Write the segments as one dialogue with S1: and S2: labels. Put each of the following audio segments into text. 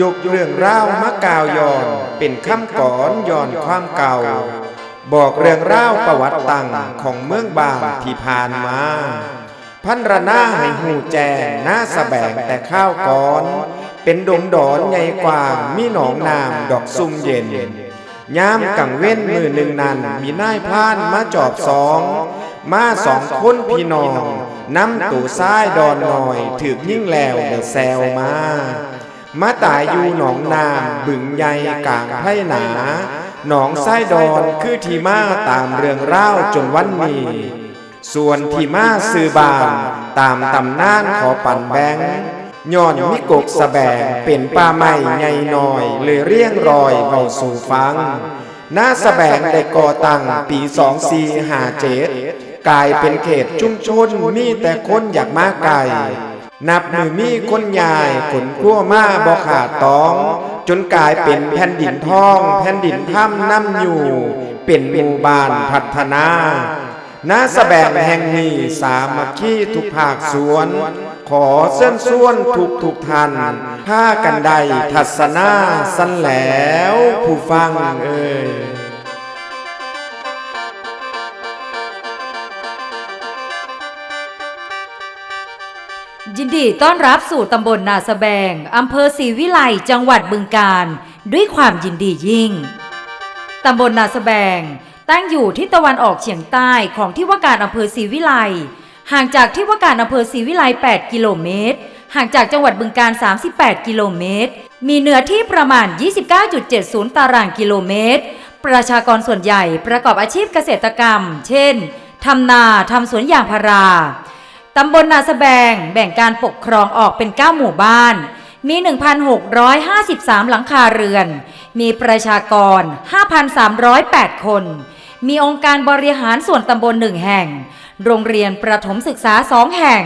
S1: ยกเรื่องเล่าวมะกาวย้อนเป็นคำก่อนย้อนความเก่า บอกเรื่องเล่าวประวัติตังของเมืองบางที่ผ่านมาพันรนาให้หูแจงหน้าสะแบงแต่ข้าวก่อน เป็นดงดอนใหญ่กว้างมีหนองน้ำดอกซุ่มเย็นยามกังเว้นมือหนึ่งนั้น มีนายพรานมาจอบสอง มาสองคนพี่น้องน้ำตู่ซ้ายดอนหน่อยถือยิ่งแล้วได้แซวมา มาตายอยู่หนองนามบึงใหญ่กลางไพหนาหนองไส้ดอนคือที่มาตามเรื่องเล่าจนวันนี้ส่วนที่มาซื้อบานตามตำนานขอปั่นแบงย้อนมิกกสะแบงเป็นป่าไม้ใหญ่หน้อย เลยเรียงรอยเบาสู่ฟังหน้าสะแบงได้ก่อตั้งปีสองสี่หาเจ็ดกลายเป็นเขตชุมชนมีแต่คนอยากมาไกล นับมือมีคนยายขนกลัวมาบ่ขาดตอง จนกลายเป็นแผ่นดินทอง แผ่นดินถ้ำน้ำอยู่ เป็นหมู่บ้านพัฒนาณสะแบงแห่งนี้สามัคคีทุกภาคส่วน ขอเส้นส่วนทุกทุกท่านผ้ากันใดทัศนาสันแล้วผู้ฟังเอ่ย
S2: ยินดีต้อนรับสู่ตำบลนาสะแบง อำเภอศรีวิไล จังหวัดบึงกาฬ ด้วยความยินดียิ่ง ตำบลนาสะแบง ตั้งอยู่ที่ตะวันออกเฉียงใต้ของที่ว่าการอำเภอศรีวิไล ห่างจากที่ว่าการอำเภอศรีวิไล 8 กิโลเมตร ห่างจากจังหวัดบึงกาฬ 38 กิโลเมตร มีเนื้อที่ประมาณ 29.70 ตารางกิโลเมตร ประชากรส่วนใหญ่ประกอบอาชีพเกษตรกรรม เช่น ทำนา ทำสวนยางพารา ตำบลนาสะแบง แบ่งการปกครองออกเป็น 9 หมู่บ้าน มี 1,653 หลังคาเรือน มีประชากร 5,308 คน มีองค์การบริหารส่วนตำบลหนึ่งแห่ง โรงเรียนประถมศึกษาสองแห่ง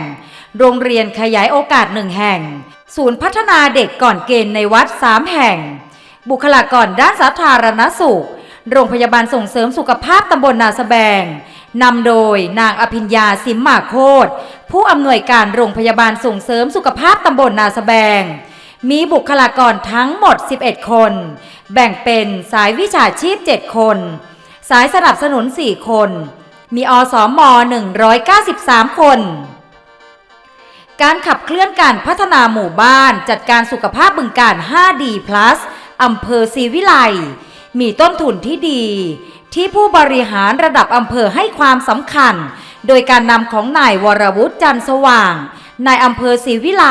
S2: โรงเรียนขยายโอกาสหนึ่งแห่ง ศูนย์พัฒนาเด็กก่อนเกณฑ์ในวัด 3 แห่ง บุคลากรด้านสาธารณสุข โรงพยาบาลส่งเสริมสุขภาพตำบลนาสะแบง นำโดยนางอภิญญาสิมหมาโคตผู้อำนวยการโรงพยาบาลส่งเสริมสุขภาพตำบลนาสแบง มีบุคลากรทั้งหมด 11 คน แบ่งเป็นสายวิชาชีพ 7 คน สายสนับสนุน 4 คน มีอสมอ193 คน การขับเคลื่อนการพัฒนาหมู่บ้านจัดการสุขภาพบึงการ 5D+ อำเภอศรีวิไลมีต้นทุนที่ดี ที่ผู้บริหารระดับอำเภอให้ความสำคัญ โดยการนำของนายวรวุฒิจันทร์สว่าง นายอำเภอศรีวิไล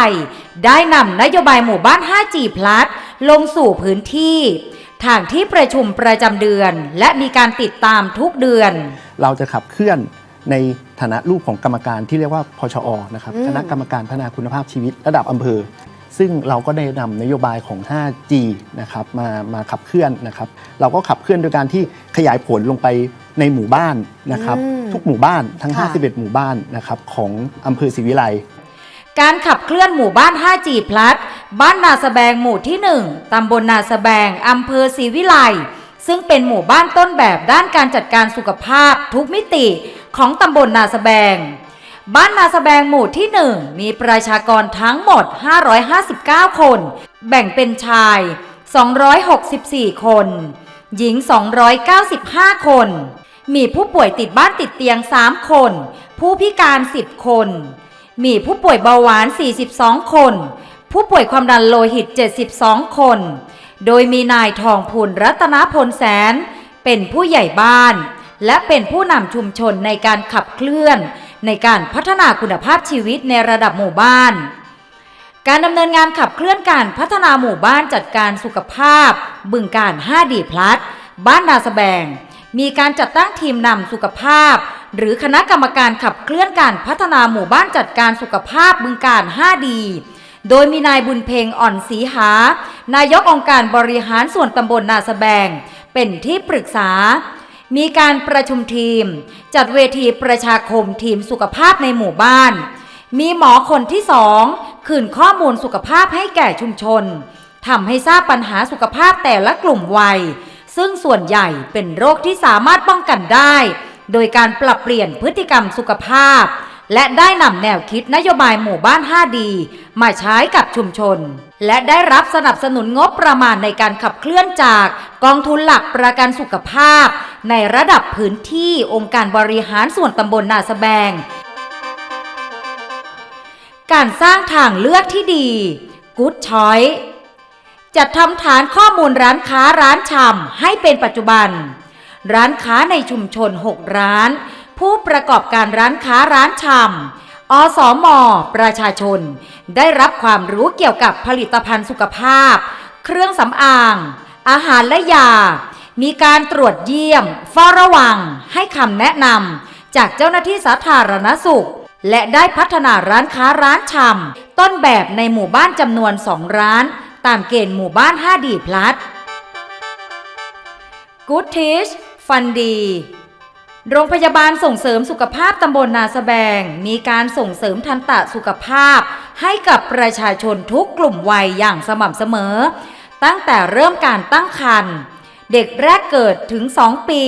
S2: ได้นำนโยบายหมู่บ้าน 5G+ ลงสู่พื้นที่ ทางที่ประชุมประจำเดือน และมีการติดตามทุกเดือน
S3: เราจะขับเคลื่อนในฐานะรูปของกรรมการที่เรียกว่าพชอนะครับ
S4: อืม
S3: คณะกรรมการพัฒนาคุณภาพชีวิตระดับอำเภอ ซึ่งเราก็ได้นำนโยบายของ 5G นะครับมามาขับเคลื่อนนะครับ เราก็ขับเคลื่อนโดยการที่ขยายผลลงไปในหมู่บ้านนะครับ
S4: อืม
S3: ทุกหมู่บ้านทั้ง
S4: ค่ะ
S3: 51 หมู่บ้านนะครับของอำเภอศรีวิไล
S2: การขับเคลื่อนหมู่บ้าน 5G พลัดบ้านนาสะแบงหมู่ที่ 1 ตำบลนาสะแบง อำเภอศรีวิไล ซึ่งเป็นหมู่บ้านต้นแบบด้านการจัดการสุขภาพทุกมิติของตำบลนาสะแบง บ้านนาสะแบงหมู่ที่ 1 มีประชากรทั้งหมด 559 คน แบ่งเป็นชาย 264 คน หญิง 295 คน มีผู้ป่วยติดบ้านติดเตียง 3 คน ผู้พิการ 10 คน มีผู้ป่วยเบาหวาน 42 คน ผู้ป่วยความดันโลหิต 72 คน โดยมีนายทองพูนรัตนพลแสน เป็นผู้ใหญ่บ้าน และเป็นผู้นำชุมชนในการขับเคลื่อน ในการพัฒนาคุณภาพชีวิตในระดับหมู่บ้าน การดำเนินงานขับเคลื่อนการพัฒนาหมู่บ้านจัดการสุขภาพ บึงการ 5D พลัดบ้านนาสะแบง มีการจัดตั้งทีมนำสุขภาพ หรือคณะกรรมการขับเคลื่อนการพัฒนาหมู่บ้านจัดการสุขภาพบึงการ 5D โดยมีนายบุญเพ็งอ่อนศรีหา นายกองค์การบริหารส่วนตำบลนาสะแบง เป็นที่ปรึกษา มีการประชุมทีม จัดเวทีประชาคมทีมสุขภาพในหมู่บ้าน มีหมอคนที่สองคืนข้อมูลสุขภาพให้แก่ชุมชนทำให้ทราบปัญหาสุขภาพแต่ละกลุ่มวัย ซึ่งส่วนใหญ่เป็นโรคที่สามารถป้องกันได้ โดยการปรับเปลี่ยนพฤติกรรมสุขภาพ และได้นำแนวคิดนโยบายหมู่บ้าน 5D มาใช้กับชุมชน และได้รับสนับสนุนงบประมาณในการขับเคลื่อนจากกองทุนหลักประกันสุขภาพ ในระดับพื้นที่องค์การบริหารส่วนตำบลนาสแบง การสร้างทางเลือกที่ดี Good Choice จัดทำฐานข้อมูลร้านค้าร้านชำให้เป็นปัจจุบัน ร้านค้าในชุมชน 6 ร้าน ผู้ประกอบการร้านค้าร้านชำ อสมประชาชน ได้รับความรู้เกี่ยวกับผลิตภัณฑ์สุขภาพ เครื่องสำอาง อาหารและยา มีการตรวจเยี่ยมเฝ้าระวัง ให้คำแนะนำจากเจ้าหน้าที่สาธารณสุข และได้พัฒนาร้านค้าร้านชำต้นแบบในหมู่บ้านจำนวน 2 ร้าน ตามเกณฑ์หมู่บ้าน5ดีพลัส Good Teach ฟันดี โรงพยาบาลส่งเสริมสุขภาพตำบลนาสแบง มีการส่งเสริมทันตะสุขภาพ ให้กับประชาชนทุกกลุ่มวัยอย่างสม่ำเสมอ ตั้งแต่เริ่มการตั้งครรภ์เด็กแรกเกิดถึง 2 ปี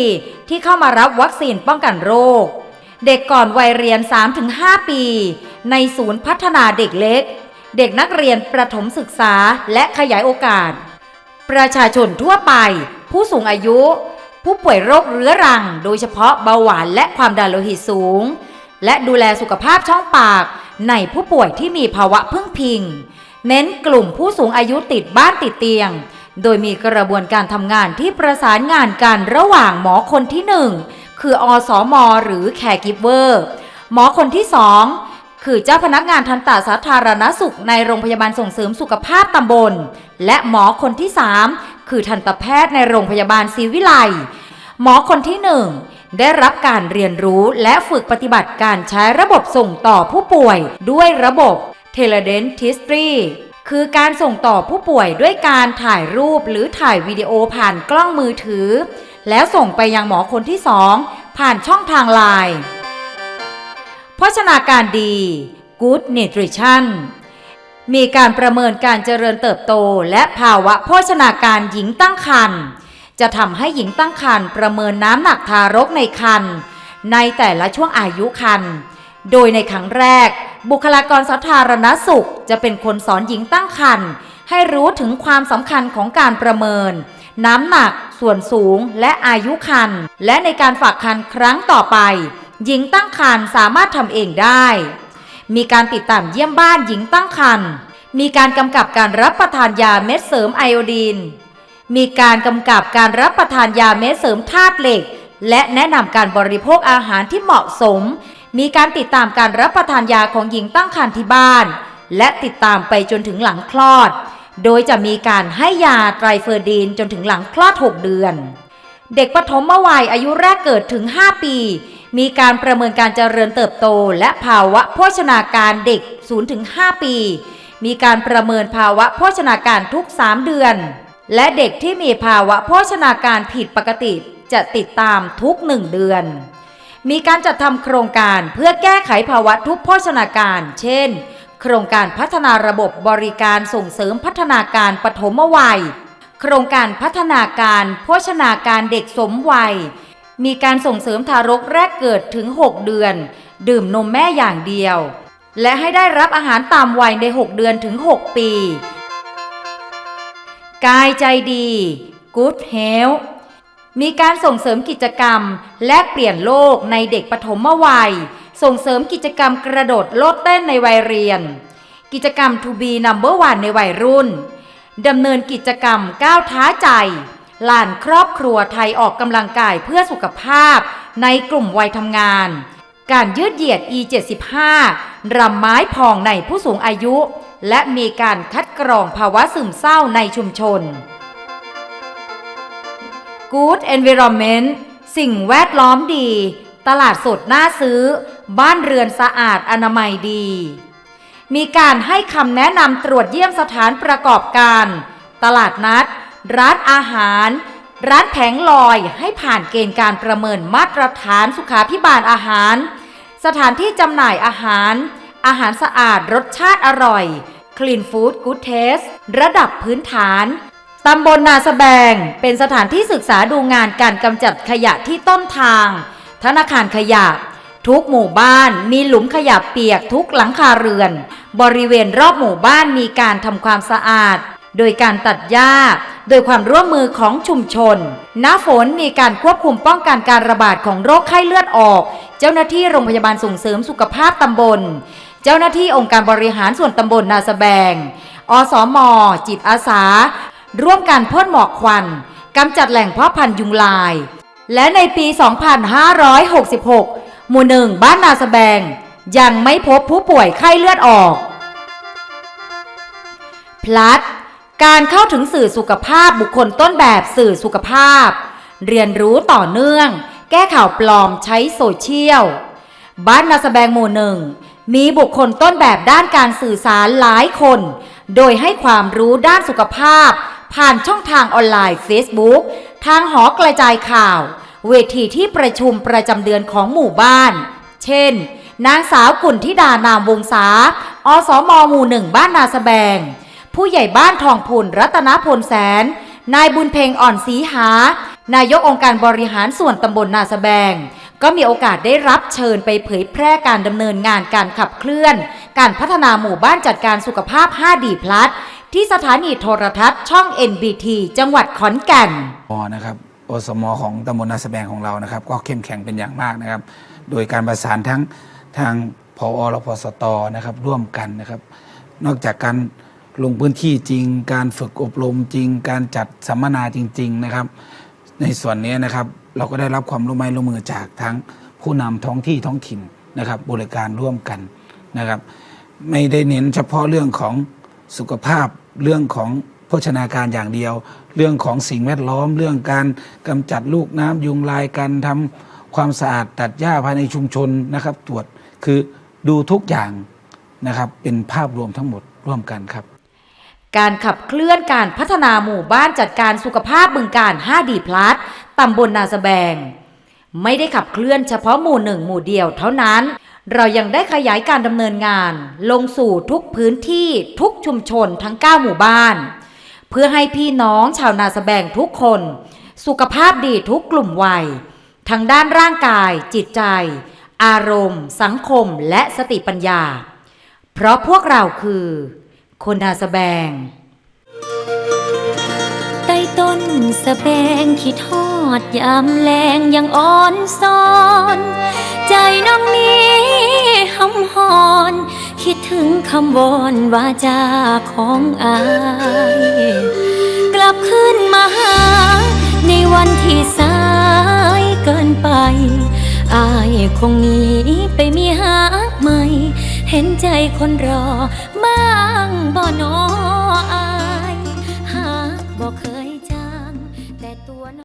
S2: ที่เข้ามารับวัคซีนป้องกันโรค เด็กก่อนวัยเรียน 3-5 ปี ในศูนย์พัฒนาเด็กเล็ก เด็กนักเรียนประถมศึกษาและขยายโอกาส ประชาชนทั่วไป ผู้สูงอายุ ผู้ป่วยโรคเรื้อรัง โดยเฉพาะเบาหวานและความดันโลหิตสูง และดูแลสุขภาพช่องปาก ในผู้ป่วยที่มีภาวะพึ่งพิง เน้นกลุ่มผู้สูงอายุติดบ้านติดเตียง โดยมีกระบวนการทำงานที่ประสานงานกันระหว่างหมอคนที่หนึ่งคืออสมหรือแคร์กิฟเวอร์ หมอคนที่สองคือเจ้าพนักงานทันตสาธารณสุขในโรงพยาบาลส่งเสริมสุขภาพตำบล และหมอคนที่ 3 คือทันตแพทย์ในโรงพยาบาลศรีวิไลหมอคนที่1ได้รับการเรียนรู้และฝึกปฏิบัติการใช้ระบบส่งต่อผู้ป่วยด้วยระบบ Teledentistry คือการส่งต่อผู้ป่วยด้วยการถ่ายรูปหรือถ่ายวิดีโอผ่านกล้องมือถือ แล้วส่งไปยังหมอคนที่2ผ่านช่องทางไลน์โภชนาการดี Good Nutrition มีการประเมินการเจริญเติบโต และภาวะโภชนาการหญิงตั้งครรภ์จะทำให้หญิงตั้งครรภ์ประเมินน้ำหนักทารกในครรภ์ในแต่ละช่วงอายุครรภ์โดยในครั้งแรก บุคลากรสาธารณสุข จะเป็นคนสอนหญิงตั้งครรภ์ให้รู้ถึงความสำคัญของการประเมิน น้ำหนัก ส่วนสูง และอายุครรภ์และในการฝากครรภ์ครั้งต่อไป หญิงตั้งครรภ์สามารถทำเองได้ มีการติดตามเยี่ยมบ้านหญิงตั้งครรภ์ มีการกำกับการรับประทานยาเม็ดเสริมไอโอดีน มีการกำกับการรับประทานยาเม็ดเสริมธาตุเหล็ก และแนะนำการบริโภคอาหารที่เหมาะสม มีการติดตามการรับประทานยาของหญิงตั้งครรภ์ที่บ้าน และติดตามไปจนถึงหลังคลอด โดยจะมีการให้ยาไตรเฟอร์ดีนจนถึงหลังคลอด 6 เดือน เด็กปฐมวัยอายุแรกเกิดถึง 5 ปี มีการประเมินการเจริญเติบโต และภาวะโภชนาการเด็ก 0-5 ปี มีการประเมินภาวะโภชนาการทุก 3 เดือน และเด็กที่มีภาวะโภชนาการผิดปกติจะติดตามทุก 1 เดือน มีการจัดทำโครงการเพื่อแก้ไขภาวะทุกโภชนาการ เช่น โครงการพัฒนาระบบบริการส่งเสริมพัฒนาการปฐมวัย โครงการพัฒนาการโภชนาการเด็กสมวัย มีการส่งเสริมทารกแรกเกิดถึง 6 เดือน ดื่มนมแม่อย่างเดียว และให้ได้รับอาหารตามวัยใน 6 เดือนถึง 6 ปี กายใจดี Good Health มีการส่งเสริมกิจกรรมแลกเปลี่ยนโลกในเด็กปฐมวัย ส่งเสริมกิจกรรมกระโดดโลดเต้นในวัยเรียน กิจกรรม To be number one ในวัยรุ่นดำเนินกิจกรรมก้าวท้าใจ ลานครอบครัวไทยออกกำลังกายเพื่อสุขภาพ ในกลุ่มวัยทำงาน การยืดเหยียด E75 รำไม้พองในผู้สูงอายุ และมีการคัดกรองภาวะซึมเศร้าในชุมชน Good Environment สิ่งแวดล้อมดี ตลาดสดน่าซื้อ บ้านเรือนสะอาดอนามัยดี มีการให้คำแนะนำตรวจเยี่ยมสถานประกอบการ ตลาดนัด ร้านอาหาร ร้านแผงลอยให้ผ่านเกณฑ์การประเมินมาตรฐานสุขาพิบาลอาหาร สถานที่จำหน่ายอาหาร อาหารสะอาดรสชาติอร่อย Clean Food Good Taste ระดับพื้นฐานตำบลนาสแบง เป็นสถานที่ศึกษาดูงานการกำจัดขยะที่ต้นทาง ธนาคารขยะ ทุกหมู่บ้านมีหลุมขยะเปียกทุกหลังคาเรือน บริเวณรอบหมู่บ้านมีการทำความสะอาด โดยการตัดหญ้า โดยความร่วมมือของชุมชน หน้าฝนมีการควบคุมป้องกันการระบาดของโรคไข้เลือดออก เจ้าหน้าที่โรงพยาบาลส่งเสริมสุขภาพตำบล เจ้าหน้าที่องค์การบริหารส่วนตำบลนาสแบง อสมจิตอาสา ร่วมกันพ่นหมอกควันกำจัดแหล่งเพาะพันธุ์ยุงลาย และในปี 2566 หมู่หนึ่งบ้านนาสแบง ยังไม่พบผู้ป่วยไข้เลือดออก พลัด การเข้าถึงสื่อสุขภาพบุคคลต้นแบบสื่อสุขภาพ เรียนรู้ต่อเนื่อง แก้ข่าวปลอมใช้โซเชียล บ้านนาสแบงหมู่หนึ่ง มีบุคคลต้นแบบด้านการสื่อสารหลายคน โดยให้ความรู้ด้านสุขภาพ ผ่านช่องทางออนไลน์ Facebook ทางหอกระจายข่าว เวทีที่ประชุมประจำเดือนของหมู่บ้าน เช่น นางสาวกุลธิดานามวงศาอสมหมู่หนึ่งบ้านนาสแบง ผู้ใหญ่บ้านทองพูนรัตนพลแสน นายบุญเพ็งอ่อนศรีหา นายกองค์การบริหารส่วนตำบลนาสแบง ก็มีโอกาสได้รับเชิญไปเผยแพร่การดำเนินงานการขับเคลื่อน การพัฒนาหมู่บ้านจัดการสุขภาพ5ดีพลัสที่สถานีโทรทัศน์ช่อง NBT จังหวัดขอนแก่น
S4: อนะครับอสมอของตำบลนาสแบงของเรานะครับ ก็เข้มแข็งเป็นอย่างมากนะครับ โดยการประสานทั้งทางพอรพสตนะครับร่วมกันนะครับ นอกจากการ ลงพื้นที่จริง การฝึกอบรมจริง การจัดสัมมนาจริง ๆนะครับ ในส่วนนี้นะครับเราก็ได้รับความร่วมไม้ร่วมมือจากทั้งผู้นำท้องที่ท้องถิ่นนะครับ บริการร่วมกันนะครับ ไม่ได้เน้นเฉพาะเรื่องของสุขภาพเรื่องของโภชนาการอย่างเดียว เรื่องของสิ่งแวดล้อม เรื่องการกำจัดลูกน้ำยุงลายการทำความสะอาดตัดหญ้าภายในชุมชนนะครับ ตรวจคือดูทุกอย่างนะครับ เป็นภาพรวมทั้งหมดร่วมกันครับ
S2: การขับเคลื่อนการพัฒนาหมู่บ้านจัดการสุขภาพบึงการ 5 ดีพลัสตำบลนาสแบง ไม่ได้ขับเคลื่อนเฉพาะหมู่หนึ่งหมู่เดียวเท่านั้น เรายังได้ขยายการดำเนินงาน ลงสู่ทุกพื้นที่ทุกชุมชนทั้ง 9 หมู่บ้าน เพื่อให้พี่น้องชาวนาสแบงทุกคน สุขภาพดีทุกกลุ่มวัยทั้งด้านร่างกาย จิตใจ อารมณ์ สังคมและสติปัญญา เพราะพวกเราคือ คนนาสแบง
S5: ใต้ต้นสแบงคิดทอดยามแลงยังอ่อนซ้อน ใจน้องนี้หำหอน คิดถึงคำวอนวาจาของอาย กลับขึ้นมาหา ในวันที่สายเกินไปอายคงหนีไปมีหาใหม่ เห็นใจคนรอบ้างบ่นอ